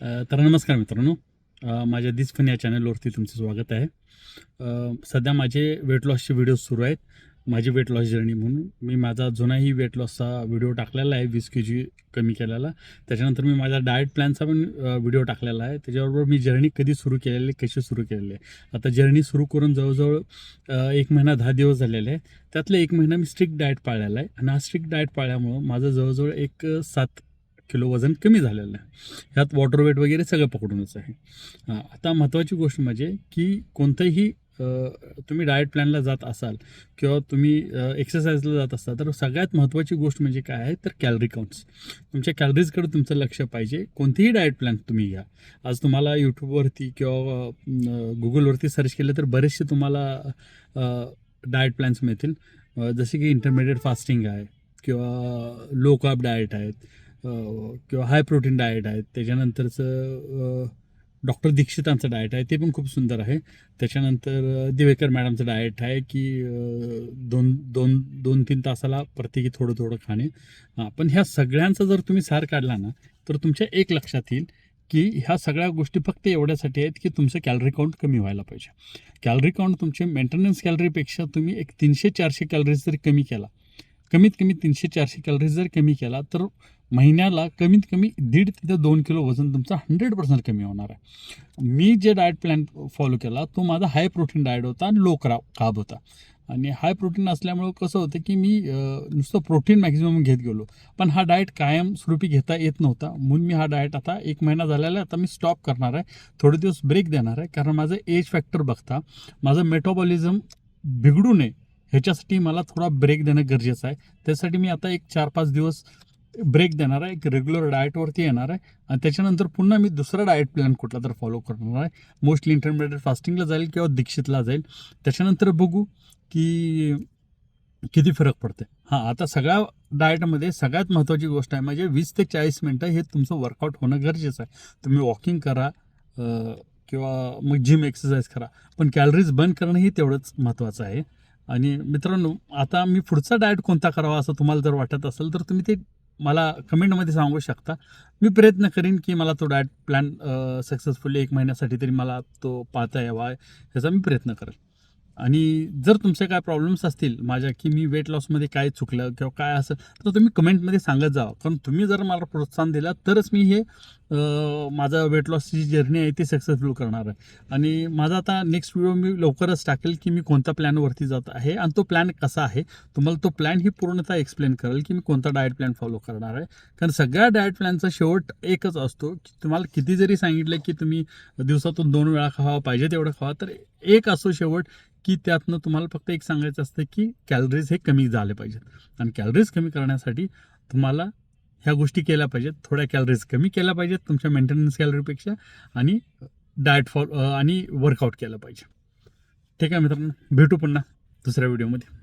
तर नमस्कार मित्रांनो. माझ्या दिस फन या चॅनलवरती तुमचं स्वागत आहे. सध्या माझे वेट लॉसचे व्हिडिओ सुरू आहेत. माझी वेट लॉस जर्नी म्हणून मी माझा जुनाही वेट लॉसचा व्हिडिओ टाकलेला आहे वीस के जी कमी केलेला. त्याच्यानंतर मी माझा डाएट प्लॅनचा पण व्हिडिओ टाकलेला आहे. त्याच्याबरोबर मी जर्नी कधी सुरू केलेली कशी सुरू केलेली आहे. आता जर्नी सुरू करून जवळजवळ एक महिना दहा दिवस झालेले आहे त्यातले एक महिना मी स्ट्रिक्ट डाएट पाळलेला आहे. आणि हा स्ट्रिक्ट डाएट पाळल्यामुळं माझं जवळजवळ एक सात किलो वजन कमी झालेलं आहे ह्यात वॉटर वेट वगैरे सगळं पकडूनच आहे. आता महत्त्वाची गोष्ट म्हणजे की कोणतंही तुम्ही डाएट प्लॅनला जात असाल किंवा तुम्ही एक्सरसाइजला जात असाल तर सगळ्यात महत्त्वाची गोष्ट म्हणजे काय आहे? तर कॅलरी काउंट्स तुमच्या कॅलरीजकडे तुमचं लक्ष पाहिजे. कोणतेही डाएट प्लॅन तुम्ही घ्या. आज तुम्हाला यूट्यूबवरती किंवा गुगलवरती सर्च केलं तर बरेचसे तुम्हाला डाएट प्लॅन्स मिळतील. जसे की इंटरमिडिएट फास्टिंग आहे किंवा लो कार्ब डाएट आहेत. किंवा हाय प्रोटीन डाएट आहेत त्याच्यानंतरचं डॉक्टर दीक्षितांचं डाएट आहे ते पण खूप सुंदर आहे. त्याच्यानंतर दिवेकर मॅडमचं डाएट आहे की दोन दोन दोन तीन तासाला प्रत्येकी थोडं थोडं खाणे. हां पण ह्या सगळ्यांचा जर तुम्ही सार काढला ना तर तुमच्या एक लक्षात येईल की ह्या सगळ्या गोष्टी फक्त एवढ्यासाठी आहेत की तुमचं कॅलरी काउंट कमी व्हायला पाहिजे. कॅलरी काउंट तुमचे मेंटेनन्स कॅलरीपेक्षा तुम्ही एक तीनशे चारशे कॅलरीज जरी कमी केला कमीत कमी तीनशे चारशे कॅलरीज जर कमी केला तर महिन्याला कमीत कमी दीड ते दोन किलो वजन तुमचं हंड्रेड पर्सेंट कमी होणार आहे. मी जे डाएट प्लॅन फॉलो केला तो माझा हाय प्रोटीन डाएट होता आणि लो क्रा काब होता. आणि हाय प्रोटीन असल्यामुळं कसं होतं की मी नुसतं प्रोटीन मॅक्झिमम घेत गेलो. पण हा डाएट कायमस्वरूपी घेता येत नव्हता. म्हणून मी हा डाएट आता एक महिना झालेला आहे आता मी स्टॉप करणार आहे. थोडे दिवस ब्रेक देणार आहे कारण माझं एज फॅक्टर बघता माझं मेटाबॉलिझम बिघडू नये. ह्याच्यासाठी मला थोडा ब्रेक देणं गरजेचं आहे. त्यासाठी मी आता एक चार पाच दिवस ब्रेक देणार आहे. एक रेग्युलर डाएटवरती येणार आहे. आणि त्याच्यानंतर पुन्हा मी दुसरा डाएट प्लॅन कुठला तर फॉलो करणार आहे. मोस्टली इंटरमिडिएट फास्टिंगला जाईल किंवा दीक्षितला जाईल. त्याच्यानंतर बघू की किती फरक पडते हां आता सगळ्या डाएटमध्ये सगळ्यात महत्त्वाची गोष्ट आहे म्हणजे वीस ते चाळीस मिनटं हे तुमचं वर्कआउट होणं गरजेचं आहे. तुम्ही वॉकिंग करा किंवा मग जिम एक्सरसाइज करा. पण कॅलरीज बर्न करणं ही तेवढंच महत्त्वाचं आहे. आणि मित्रांनो आता मी पुढचा डाएट कोणता करावा असं तुम्हाला जर वाटत असेल तर तुम्ही ते मला कमेंटमध्ये सांगू शकता. मी प्रयत्न करीन की मला तो डाएट प्लॅन सक्सेसफुली एक महिन्यासाठी तरी मला तो पाहता यावा ह्याचा मी प्रयत्न करेन. आणि जर तुमचे काय प्रॉब्लेम्स असतील माझ्या की मी वेट लॉसमध्ये काय चुकलं किंवा काय असं तर तुम्ही कमेंटमध्ये सांगत जावा कारण तुम्ही जर मला प्रोत्साहन दिला तरच मी हे माझा वेट लॉसची जर्नी आहे ती सक्सेसफुल करणार आहे. आणि माझा आता नेक्स्ट व्हिडिओ मी लवकरच टाकेल की मी कोणत्या प्लॅनवरती जात आहे आणि तो प्लॅन कसा आहे. तुम्हाला तो प्लॅन ही पूर्णतः एक्सप्लेन करेल की मी कोणता डाएट प्लॅन फॉलो करणार आहे. कारण सगळ्या डाएट प्लॅनचा शेवट एकच असतो की तुम्हाला किती जरी सांगितलं की तुम्ही दिवसातून दोन वेळा खावा पाहिजे तेवढं खावा तर एक असो शेवट की त्यातनं तुम्हाला फक्त एक सांगायचं असतं की कॅलरीज हे कमी झाले पाहिजेत. आणि कॅलरीज कमी करण्यासाठी तुम्हाला ह्या गोष्टी केल्या पाहिजेत. थोड्या कॅलरीज कमी केल्या पाहिजेत तुमच्या मेंटेनन्स कॅलरीपेक्षा आणि डाएट फॉलो आणि वर्कआउट केलं पाहिजे. ठीक आहे मित्रांनो भेटू पुन्हा दुसऱ्या व्हिडिओमध्ये